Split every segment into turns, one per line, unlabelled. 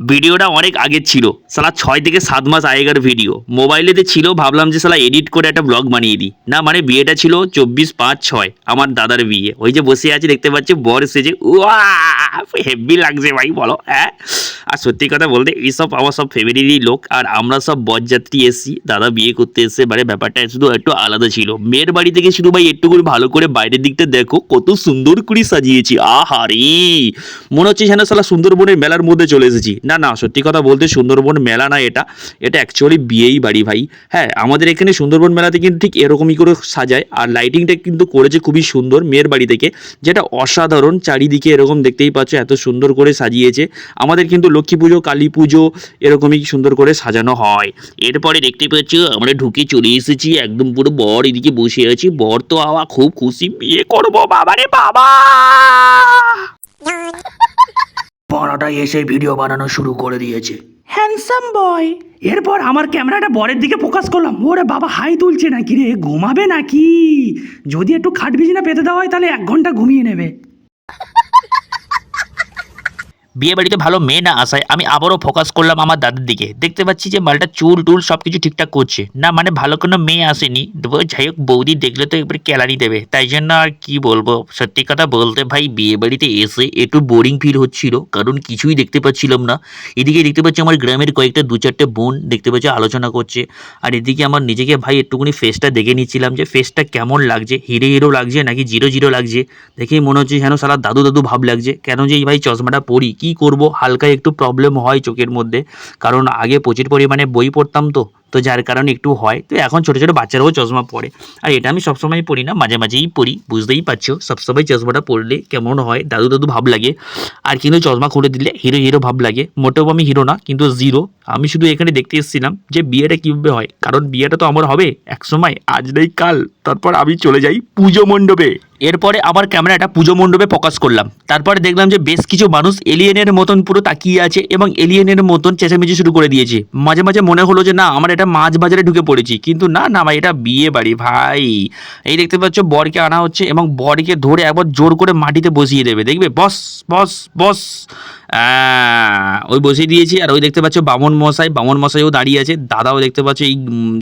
ভিডিওটা অনেক আগের ছিল। সালা ছয় থেকে সাত মাস আগেকার ভিডিও মোবাইলেতে ছিল, ভাবলাম যে সালা এডিট করে একটা ব্লগ বানিয়ে দিই। না মানে বিয়েটা ছিল চব্বিশ পাঁচ ছয়, আমার দাদার বিয়ে। ওই যে বসে আছে, দেখতে পাচ্ছি, বর এসেছে উয়া হেভি লাগছে ভাই, বলো হ্যাঁ? আর সত্যি কথা বলতে এইসব আমার সব ফ্যামিলিরই লোক, আর আমরা সব বরযাত্রী এসেছি। দাদা বিয়ে করতে এসে মানে ব্যাপারটা শুধু একটু আলাদা ছিল। মেয়ের বাড়ি থেকে শুধু ভাই একটু করে ভালো করে বাইরের দিকটা দেখো, কত সুন্দর করে সাজিয়েছি। আহারে মনে হচ্ছে যেন সালা সুন্দরবনের মেলার মধ্যে চলে এসেছি। না না, সত্যি কথা বলতে সুন্দরবন মেলা না এটা। এটা অ্যাকচুয়ালি বিয়েই বাড়ি ভাই। হ্যাঁ আমাদের এখানে সুন্দরবন মেলাতে কিন্তু ঠিক এরকমই করে সাজায়। আর লাইটিংটা কিন্তু করেছে খুবই সুন্দর মেয়ের বাড়ি থেকে, যেটা অসাধারণ। চারিদিকে এরকম দেখতেই পাচ্ছ এত সুন্দর করে সাজিয়েছে। আমাদের কিন্তু লক্ষ্মী পুজো, কালী পুজো এরকমই সুন্দর করে সাজানো হয়। এরপরে দেখতে পাচ্ছ, আমরা ঢুকে চলে এসেছি, একদম পুরো বর এদিকে বসে আছি। বর তো আওয়া খুব খুশি, বিয়ে করব, বাবারে বাবা!
পড়াটা এসে ভিডিও বানানো শুরু করে দিয়েছে।
হ্যান্ডসাম বয় এরপর আমার ক্যামেরাটা বরের দিকে ফোকাস করলাম। ওরে বাবা হাই তুলছে নাকি রে? ঘুমাবে নাকি? যদি একটু খাট বিছানা পেতে দেওয়া হয় তাহলে এক ঘণ্টা ঘুমিয়ে নেবে।
বিয়ে বাড়িতে ভালো মেয়ে না আসায় আমি আবারও ফোকাস করলাম আমার দাদার দিকে। দেখতে পাচ্ছি যে মালটা চুল টুল সব কিছু ঠিকঠাক করছে। না মানে ভালো কোনো মেয়ে আসেনি। যাই হোক, বৌদি দেখলে তো একবার ক্যালারি দেবে। তাই জন্য আর কি বলব? সত্যি কথা বলতে ভাই, বিয়ে বাড়িতে এসে একটু বোরিং ফিল হচ্ছিল। কারণ কিছুই দেখতে পাচ্ছিলাম না। এদিকে দেখতে পাচ্ছি আমার গ্রামের কয়েকটা দু চারটে বোন দেখতে পাচ্ছি আলোচনা করছে। আর এদিকে আমার নিজেকে ভাই একটুখানি ফেসটা দেখে নিচ্ছিলাম যে ফেসটা কেমন লাগছে? হিরো হিরো লাগছে নাকি জিরো জিরো লাগছে? দেখেই মনে হচ্ছে যেন সারা দাদু দাদু ভাব লাগছে। কেন যে এই ভাই চশমাটা পরি? কি করব? হালকা একটু প্রবলেম হয় চোখের মধ্যে। কারণ আগে প্রচুর পরিমাণে বই পড়তাম তো। তো যার কারণে একটু হয়। তো এখন ছোটো ছোটো বাচ্চারাও চশমা পরে। আর এটা আমি সবসময় পড়ি না, মাঝে মাঝেই পড়ি বুঝতেই পারছ। সবসময় চশমাটা পরলে কেমন হয়, দাদু দাদু ভাব লাগে। আর কিন্তু চশমা খুলে দিলে হিরো হিরো ভাব লাগে। মোটেও আমি হিরো না, কিন্তু জিরো আমি শুধু এখানে দেখতে এসেছিলাম যে বিয়েটা কীভাবে হয়। কারণ বিয়েটা তো আমার হবে এক সময় আজ নেই কাল। তারপর আমি চলে যাই পুজো মণ্ডপে। এরপরে আমার ক্যামেরাটা পুজো মণ্ডপে প্রকাশ করলাম। তারপরে দেখলাম যে বেশ কিছু মানুষ এলিয়েনের মতন পুরো তাকিয়ে আছে এবং এলিয়েনের মতন চেঁচামেচি শুরু করে দিয়েছে। মাঝে মাঝে মনে হলো যে না, আমার এটা মাছ বাজারে ঢুকে পড়েছি। কিন্তু না না ভাই, এটা বিয়ে বাড়ি ভাই। এই দেখতে পাচ্ছ, বরকে আনা হচ্ছে এবং বরকে ধরে একবার জোর করে মাটিতে বসিয়ে দেবে। দেখবে? বস বস বস। ওই বসিয়ে দিয়েছি আর ওই দেখতে পাচ্ছ বামন মশাই বামন মশাইও দাঁড়িয়ে আছে দাদাও দেখতে পাচ্ছ এই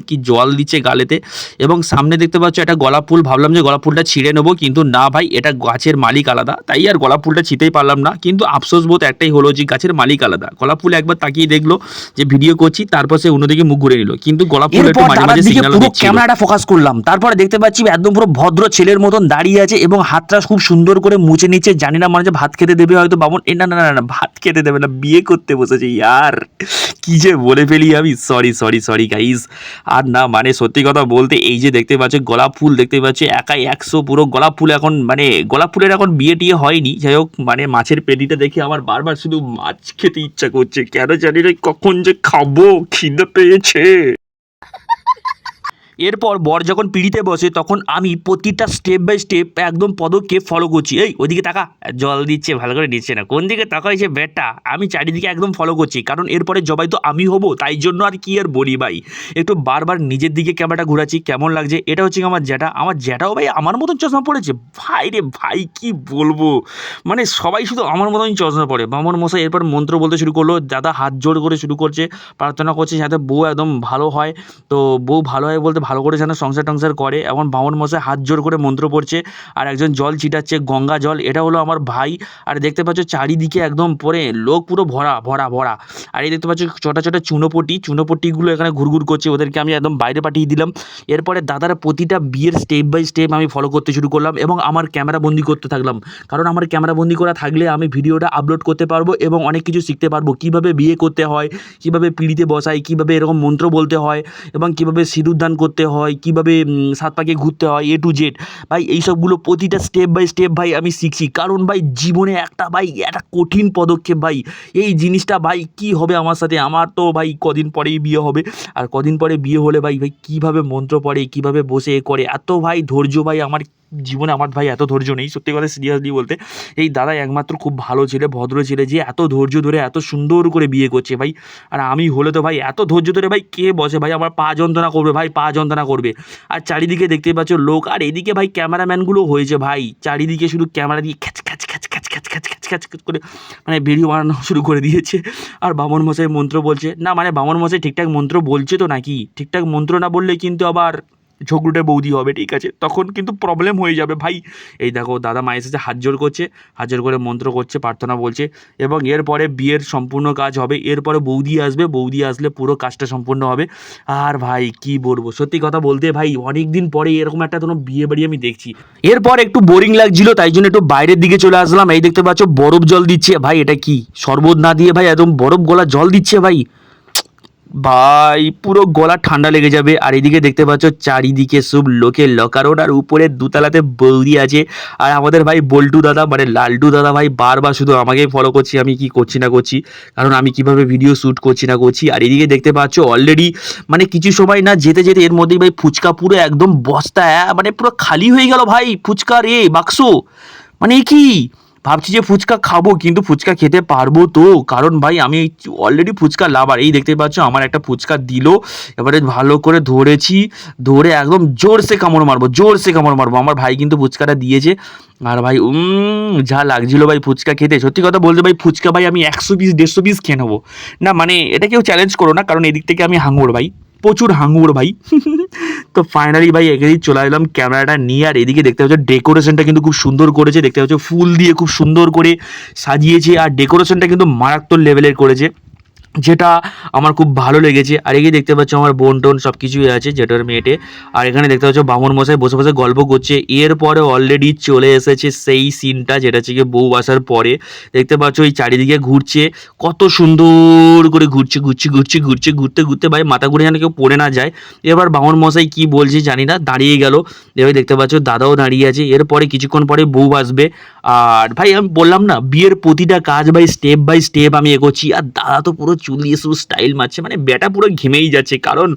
কি জল দিচ্ছে গালেতে এবং সামনে দেখতে পাচ্ছ একটা গোলাপ ফুল ভাবলাম যে গোলাপ ফুলটা ছিঁড়ে নেব কিন্তু না ভাই এটা গাছের মালিক আলাদা তাই আর গোলাপ ফুলটা ছিঁতেই পারলাম না কিন্তু আফসোস বোধ একটাই হলো যে গাছের মালিক আলাদা গোলাপ ফুল একবার তাকিয়ে দেখল যে ভিডিও করছি তারপর সে অন্যদিকে মুখ ঘুরে নিল কিন্তু গোলাপ ফুল একটু মাঝে মাঝে সিগন্যাল
পুরো ক্যামেরাটা ফোকাস করলাম তারপরে দেখতে পাচ্ছি একদম পুরো ভদ্র ছেলের মতন দাঁড়িয়ে আছে এবং হাতটা খুব সুন্দর করে মুছে নিচ্ছে জানি না মানে যে ভাত খেতে দেবে হয়তো বামন না না না ভাত খেতে দেবে না, বিয়ে করতে বসেছে, ইয়ার। কি যে বলে ফেলি আমি। সরি সরি সরি গাইস আর না মানে সত্যি কথা বলতে, এই যে দেখতে পাচ্ছ, গোলাপ ফুল দেখতে পাচ্ছ, একাই একশো পুরো গোলাপ ফুল এখন মানে গোলাপ ফুলের এখন বিয়ে টিয়ে হয়নি। যাই হোক মানে মাছের পেটিটা দেখে আমার বারবার শুধু মাছ খেতে ইচ্ছা করছে। কেন জানি না কখন যে খাব, খিদে পেয়েছে। এরপর বর যখন পিড়িতে বসে, তখন আমি প্রতিটা স্টেপ বাই স্টেপ একদম পদক্ষেপ ফলো করছি। এই ওইদিকে তাকা, জল দিচ্ছে, ভালো করে নিচ্ছে না। কোন দিকে তাকা হয়েছে বেটা আমি চারিদিকে একদম ফলো করছি। কারণ এরপরে জবাই তো আমি হব, তাই জন্য আর কি আর বলি ভাই? একটু বারবার নিজের দিকে ক্যামেরাটা ঘোরাচ্ছি, কেমন লাগছে? এটা হচ্ছে আমার জ্যাঠা? আমার জ্যাঠাও ভাই আমার মতন চশমা পড়েছে? ভাই রে ভাই, কি বলব? মানে সবাই শুধু আমার মতনই চশমা পড়ে। মামন মশাই এরপর মন্ত্র বলতে শুরু করল, দাদা হাত জোড় করে শুরু করছে, প্রার্থনা করছে যাতে বউ একদম ভালো হয়। তো বউ ভালো হয় বলতে ভালো করে যেন সংসার টংসার করে। এমন বামন মশাই হাত জোর করে মন্ত্র পড়ছে, আর একজন জল ছিটাচ্ছে, গঙ্গা জল। এটা হলো আমার ভাই। আর দেখতে পাচ্ছ চারিদিকে একদম পরে লোক পুরো ভরা ভরা ভরা। আর এই দেখতে পাচ্ছ ছোটা ছোটা চুনোপটি। চুনোপটিগুলো এখানে ঘুরঘুর করছে। ওদেরকে আমি একদম বাইরে পাঠিয়ে দিলাম। এরপরে দাদার প্রতিটা বিয়ের স্টেপ বাই স্টেপ আমি ফলো করতে শুরু করলাম এবং আমার ক্যামেরা বন্দি করতে থাকলাম। কারণ আমার ক্যামেরা বন্দি করা থাকলে আমি ভিডিওটা আপলোড করতে পারব এবং অনেক কিছু শিখতে পারব। কীভাবে বিয়ে করতে হয়, কীভাবে পিড়িতে বসাই, কীভাবে এরকম মন্ত্র বলতে হয় এবং কীভাবে সিঁদুর দান করতে হয়, কীভাবে সাত পাকে ঘুরতে হয় এ টু জেড ভাই, এইসবগুলো প্রতিটা স্টেপ বাই স্টেপ ভাই আমি শিখছি। কারণ ভাই, জীবনে একটা ভাই, একটা কঠিন পদক্ষেপ ভাই। এই জিনিসটা ভাই, কি হবে আমার সাথে? আমার তো ভাই কদিন পরেই বিয়ে হবে। আর কদিন পরে বিয়ে হলে ভাই ভাই, কীভাবে মন্ত্র পড়ে, কীভাবে বসে এ করে? এত ভাই, ধৈর্য ভাই, আমার জীবনে আমার ভাই এত ধৈর্য নেই, সত্যি কথা সিরিয়াসলি বলতে। এই দাদা একমাত্র খুব ভালো ছেলে, ভদ্র ছেলে, যে এত ধৈর্য ধরে, এত সুন্দর করে বিয়ে করছে ভাই। আর আমি হলে তো ভাই এত ধৈর্য ধরে ভাই কে বসে ভাই আমার পা যন্ত্রণা করবে ভাই, পা যন্ত্রণা করবে। আর চারিদিকে দেখতে পাচ্ছ লোক, আর এদিকে ভাই ক্যামেরাম্যানগুলো হয়েছে ভাই। চারিদিকে শুধু ক্যামেরা দিয়ে খ্যাচ খ্যাচ খ্যাচ খ্যাচ খ্যাচ খ্যাচ খ্যাচ খ্যাচ খ্যাচ করে মানে ভিডিও বানানো শুরু করে দিয়েছে। আর বামন মশাই মন্ত্র বলছে, না মানে বামন মশাই ঠিকঠাক মন্ত্র বলছে তো নাকি? ঠিকঠাক মন্ত্র না বললে কিন্তু আবার ঝগড়ুটে বৌদি হবে, ঠিক আছে? তখন কিন্তু প্রবলেম হয়ে যাবে, ভাই। এই দেখো, দাদা মা এসেছে হাত জোর করছে, হাত জোর করে মন্ত্র করছে, প্রার্থনা বলছে এবং এরপরে বিয়ের সম্পূর্ণ কাজ হবে। এরপরে বৌদি আসবে, বৌদি আসলে পুরো কাজটা সম্পূর্ণ হবে। আর ভাই, কি বলব? সত্যি কথা বলতে ভাই অনেক দিন পরে এরকম একটা কোনো বিয়ে বাড়ি আমি দেখছি। এরপর একটু বোরিং লাগছিল, তাই জন্য একটু বাইরের দিকে চলে আসলাম। এই দেখতে পাচ্ছ, বরফ জল দিচ্ছে। ভাই, এটা কি? শরবত না দিয়ে ভাই, একদম বরফ গলা জল দিচ্ছে ভাই। ভাই পুরো গলা ঠান্ডা লেগে যাবে। আর এদিকে দেখতে পাচ্ছ চারিদিকে সব লোকে লকারোড আর উপরে দুতলাতে বৌদি আছে। আর আমাদের ভাই বল্টু দাদা মানে লালটু দাদা ভাই বারবার শুধু আমাকেই ফলো করছি আমি কি করছি না করছি কারণ আমি কীভাবে ভিডিও শ্যুট করছি না করছি। আর এদিকে দেখতে পাচ্ছ অলরেডি মানে কিছু সময় না যেতে যেতে এর মধ্যেই ভাই ফুচকা পুরো একদম বস্তা আহ, মানে পুরো খালি হয়ে গেল ভাই ফুচকা রে বাক্স। মানে কি? ভাবছি যে ফুচকা খাব, কিন্তু ফুচকা খেতে পারব তো। কারণ ভাই, আমি অলরেডি ফুচকা লাভার এই দেখতে পাচ্ছ, আমার একটা ফুচকা দিল। এবারে ভালো করে ধরেছি। ধরে একদম জোরসে কামড় মারবো, জোরসে কামড় মারবো। আমার ভাই কিন্তু ফুচকাটা দিয়েছে। আর ভাই যা লাগছিল ভাই ফুচকা খেতে। সত্যি কথা বলতে ভাই, ফুচকা ভাই আমি একশো পিস দেড়শো পিস খেয়ে নেব। না মানে এটা কেউ চ্যালেঞ্জ করো না, কারণ এদিক থেকে আমি হাঙুর ভাই। প্রচুর হাঙুর ভাই। তো ফাইনালি ভাই এখানেই চলে এলাম ক্যামেরাটা নিয়ে, আর এদিকে দেখতে পাচ্ছ ডেকোরেশনটা কিন্তু খুব সুন্দর করেছে, দেখতে পাচ্ছ ফুল দিয়ে খুব সুন্দর করে সাজিয়েছে, আর ডেকোরেশনটা কিন্তু মারাত্মক লেভেলের করেছে। যেটা আমার খুব ভালো লেগেছে। আর এগিয়ে দেখতে পাচ্ছ আমার বোন টোন সব কিছুই আছে যেটার মেয়েটে। আর এখানে দেখতে পাচ্ছ বামন মশাই বসে বসে গল্প করছে। এরপরে অলরেডি চলে এসেছে সেই সিনটা যেটা হচ্ছে বউ আসার পরে। দেখতে পাচ্ছ ওই চারিদিকে ঘুরছে। কত সুন্দর করে ঘুরছে ঘুরছে ঘুরছে ঘুরছে, ঘুরতে ঘুরতে ভাই মাথা ঘুরে যেন কেউ পড়ে না যায়। এবার বামন মশাই কি বলছে জানি না, দাঁড়িয়ে গেল। এবার দেখতে পাচ্ছ দাদাও দাঁড়িয়ে আছে। এরপরে কিছুক্ষণ পরে বউ আসবে। আর ভাই আমি বললাম না, বিয়ের প্রতিটা কাজ ভাই স্টেপ বাই স্টেপ আমি এগোচ্ছি। আর দাদা তো পুরো চুল দিয়ে শুধু স্টাইল মারছে মানে বেটা পুরো ঘেমেই যাচ্ছে। কারণ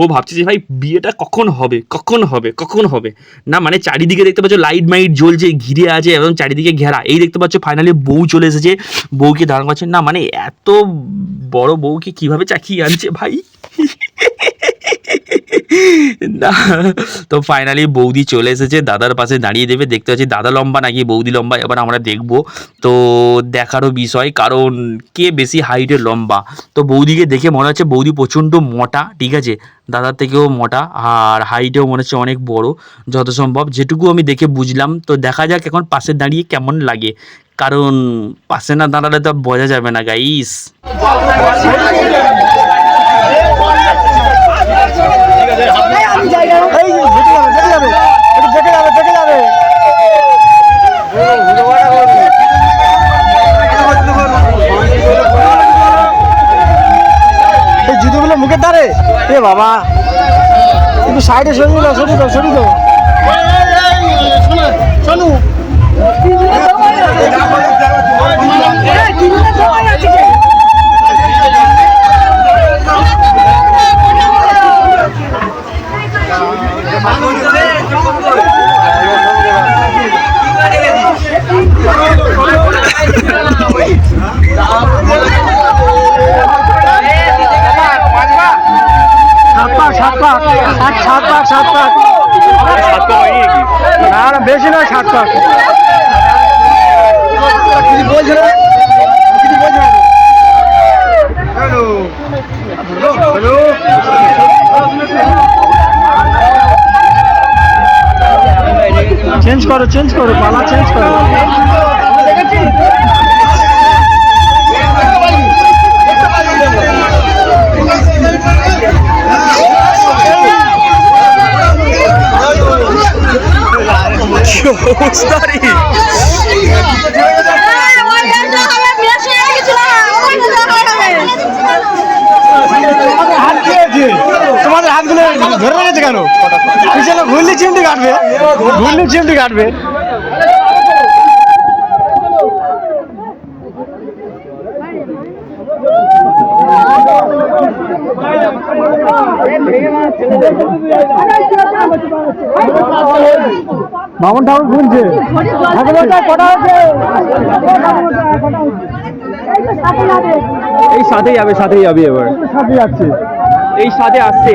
ও ভাবছে যে, ভাই, বিয়েটা কখন হবে? কখন হবে? কখন হবে? না মানে চারিদিকে দেখতে পাচ্ছ লাইট মাইট জ্বলছে, ঘিরে আছে এবং চারিদিকে ঘেরা। এই দেখতে পাচ্ছ ফাইনালি বউ চলে এসেছে। বউকে দাঁড়ানো না মানে এত বড় বউকে কীভাবে চাকিয়ে আনছে, ভাই? না। তো ফাইনালি বৌদি চলে এসেছে, দাদার পাশে দাঁড়িয়ে দেবে, দেখতে পাচ্ছি দাদা লম্বা নাকি, বৌদি লম্বা, এবার আমরা দেখব। তো দেখারও বিষয়, কারণ কে বেশি হাইটের লম্বা? তো বৌদিকে দেখে মনে হচ্ছে বৌদি প্রচণ্ড মোটা, ঠিক আছে? দাদার থেকেও মোটা, আর হাইটেও মনে হচ্ছে অনেক বড় যত সম্ভব যেটুকু আমি দেখে বুঝলাম, তো দেখা যাক এখন পাশে দাঁড়িয়ে কেমন লাগে। কারণ পাশে না দাঁড়ালে তো বোঝা যাবে না গাইস
সাইডে সরিয়ে দাও সরিয়ে দাও সরিয়ে দাও। করো চেঞ্জ করো পালা চেঞ্জ করো। হাত দিয়েছে তোমাদের হাতগুলো ধরে রেখেছে কেন? পিছনে ঘুরলি চিমটি কাটবে। ঘুরলি চিমটি কাটবে। মামন ঠাকুর ঘুরছে।
এই সাথে যাবে সাথে যাবে এবার।
সাথে যাচ্ছে।
এই সাথে আসছে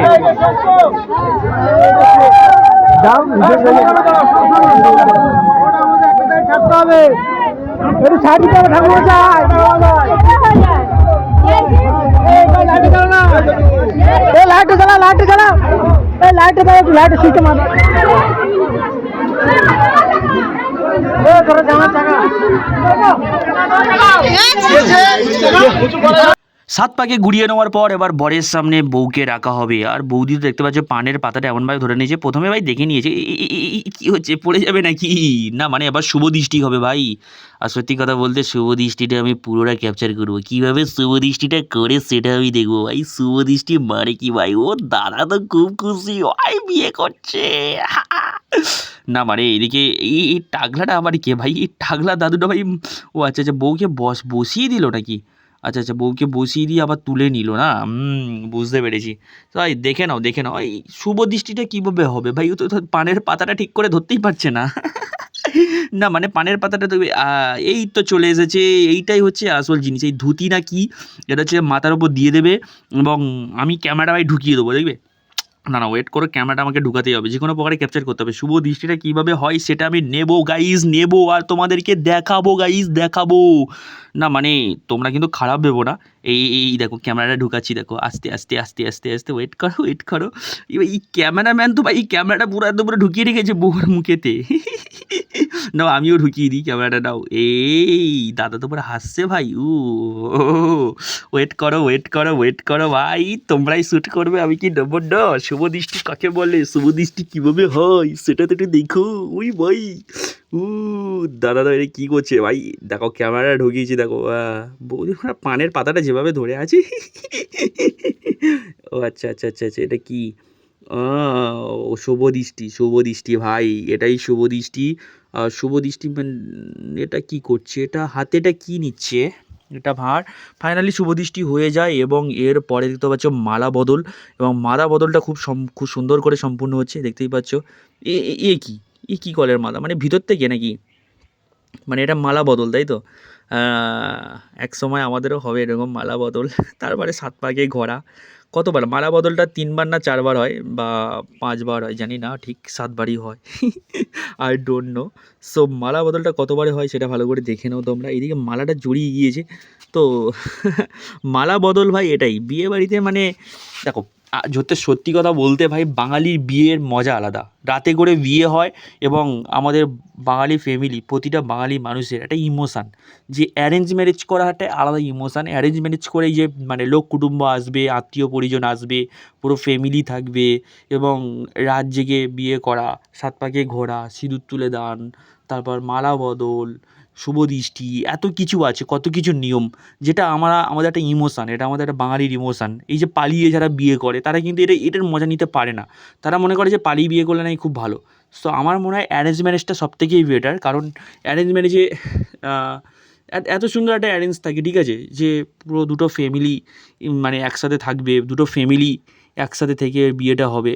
লাইট এই লাইট জ্বালা। এই লাইট লাইট সুইচে মার। এ জামা চাকা।
সাত পাকে গুড়িয়ে নেওয়ার পর এবার বরের সামনে বউকে রাখা হবে। আর বৌদি তো দেখতে পাচ্ছ পানের পাতাটা এমনভাবে ধরে নিয়েছে, প্রথমে ভাই দেখে নিয়েছে কি হচ্ছে, পড়ে যাবে নাকি? না মানে এবার শুভ দৃষ্টি হবে ভাই। আর সত্যি কথা বলতে শুভ দৃষ্টিটা আমি পুরোটা ক্যাপচার করব। কীভাবে শুভ দৃষ্টিটা করে সেটা আমি দেখব ভাই? শুভ দৃষ্টি মানে কি ভাই? ও দাদা তো খুব খুশি ভাই বিয়ে করছে। না মানে এদিকে এই টাগলাটা আবার কে ভাই? এই টাগলা দাদুটা ভাই ও আচ্ছা আচ্ছা বউকে বস, বসিয়ে দিল নাকি? আচ্ছা আচ্ছা বউকে বসিয়ে দিয়ে আবার তুলে নিল না? বুঝতে পেরেছি। তাই দেখে নাও দেখে নাও। এই শুভ দৃষ্টিটা কীভাবে হবে? ভাই, ও তো পানের পাতাটা ঠিক করে ধরতেই পারছে না। না মানে পানের পাতাটা তো এই তো চলে এসেছে। এইটাই হচ্ছে আসল জিনিস। এই ধুতি না কি, এটা হচ্ছে মাথার ওপর দিয়ে দেবে এবং আমি ক্যামেরা ভাই ঢুকিয়ে দেবো, দেখবে? না না ওয়েট করে ক্যামেরাটা আমাকে ঢুকাতেই হবে। যে কোনো প্রকারে ক্যাপচার করতে হবে। শুভ দৃষ্টিটা কীভাবে হয় সেটা আমি নেব গাইজ নেব, আর তোমাদেরকে দেখাবো গাইজ দেখাবো। না মানে তোমরা কিন্তু খারাপ ভেবো না। এই এই দেখো ক্যামেরাটা ঢুকাচ্ছি, দেখো। আস্তে আস্তে আস্তে আস্তে আস্তে ওয়েট করো ওয়েট করো। এই ক্যামেরাম্যান তো ভাই, এই ক্যামেরাটা পুরো একদম পুরো ঢুকিয়ে রেখেছে বউর মুখেতে। না আমিও ঢুকিয়ে দিই ক্যামেরাটা, নাও। এই, দাদা তো পুরো হাসছে ভাই, উ ওয়েট করো ওয়েট করো ওয়েট করো, ভাই, তোমরাই শ্যুট করবে, আমি কি নেব? না, শুভ দৃষ্টি কাকে বলে? শুভ দৃষ্টি কীভাবে হয়? সেটা তো একটু দেখো। ওই ভাই উ দাদা দাদা কী করছে? ভাই দেখো ক্যামেরা ঢুকিয়েছি দেখো বৌদি পানের পাতাটা যেভাবে ধরে আছে। ও আচ্ছা আচ্ছা আচ্ছা আচ্ছা এটা কি? ও শুভ দৃষ্টি শুভ দৃষ্টি ভাই এটাই শুভ দৃষ্টি। আহ, শুভ দৃষ্টি মানে এটা কি করছে? এটা হাতেটা কি নিচ্ছে? এটা ভার ফাইনালি শুভ দৃষ্টি হয়ে যায় এবং এর পরে দেখতে পাচ্ছ মালা বদল এবং মালা বদলটা খুব খুব সুন্দর করে সম্পূর্ণ হচ্ছে দেখতেই পাচ্ছ। এ- এ কি? এ কী কলের মালা? মানে ভিতর থেকে নাকি? মানে এটা মালা বদল, তাই তো? এক সময় আমাদেরও হবে এরকম মালা বদল। তারপরে সাত পাকে ঘোরা কতবার? মালা বদলটা তিনবার না চারবার হয় বা পাঁচবার হয়, জানি না, ঠিক সাতবারই হয়। আই ডোন্ট নো সো মালা বদলটা কতবারে হয় সেটা ভালো করে দেখে নাও তোমরা। এদিকে মালাটা জড়িয়ে গিয়েছে। তো, মালা বদল ভাই এটাই। বিয়ে বাড়িতে মানে দেখো যতে সত্যি কথা বলতে ভাই, বাঙালির বিয়ের মজা আলাদা। রাতে করে বিয়ে হয় এবং আমাদের বাঙালি ফ্যামিলি প্রতিটা বাঙালি মানুষের একটা ইমোশান যে অ্যারেঞ্জ ম্যারেজ করা একটা আলাদা ইমোশান অ্যারেঞ্জ ম্যারেজ করেই যে মানে লোক কুটুম্ব আসবে, আত্মীয় পরিজন আসবে, পুরো ফ্যামিলি থাকবে এবং রাত জেগে বিয়ে করা সাত পাকে ঘোরা, সিঁদুর তুলে দান, তারপর মালা বদল শুভ দৃষ্টি, এত কিছু আছে, কত কিছু নিয়ম, যেটা আমরা, আমাদের একটা ইমোশান এটা আমাদের একটা বাঙালির ইমোশান এই যে পালিয়ে যারা বিয়ে করে, তারা কিন্তু এটা, এটার মজা নিতে পারে না। তারা মনে করে যে পালিয়ে বিয়ে করলে নাকি খুব ভালো। সো আমার মনে হয় অ্যারেঞ্জ ম্যারেজটা সব থেকেই বেটার কারণ অ্যারেঞ্জ ম্যারেজে এত সুন্দর একটা অ্যারেঞ্জ থাকে, ঠিক আছে? যে পুরো দুটো ফ্যামিলি মানে একসাথে থাকবে, দুটো ফ্যামিলি একসাথে থেকে বিয়েটা হবে।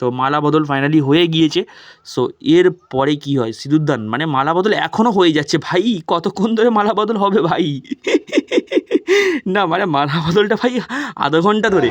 তো মালা বদল ফাইনালি হয়ে গিয়েছে। সো এর পরে কি হয়? সিঁদুরদান মানে মালা বদল এখনও হয়ে যাচ্ছে। ভাই, কতক্ষণ ধরে মালা বদল হবে ভাই? না মানে মালা বদলটা ভাই আধ ঘণ্টা ধরে।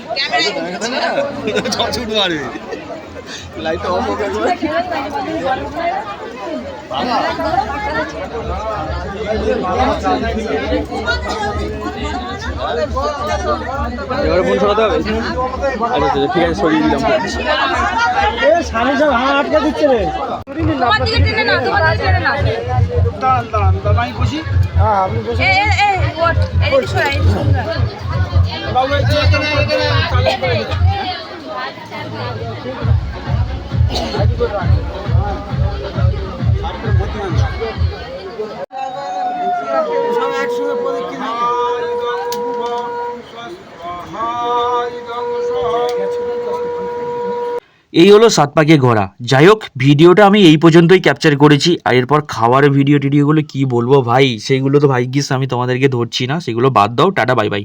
হ্যাঁ গান্ডু
লাইট
এবারে ফোন সরাতে হবে? আচ্ছা আচ্ছা, ঠিক আছে সরিয়ে দিলাম।
সামনে সব হাঁ আটকে দিচ্ছে রে।
তোমার দিকে টেনে না তোমার দিকে টেনে না
হ্যাঁ আপনি বসে।
এই হলো সাত পাকে ঘোরা। যাই হোক, ভিডিওটা আমি এই পর্যন্তই ক্যাপচার করেছি। আর এরপর খাওয়ার ভিডিও টিডিওগুলো কি বলব ভাই? সেইগুলো তো ভাই গিস আমি তোমাদেরকে ধরছি না। সেগুলো বাদ দাও। Tata bye bye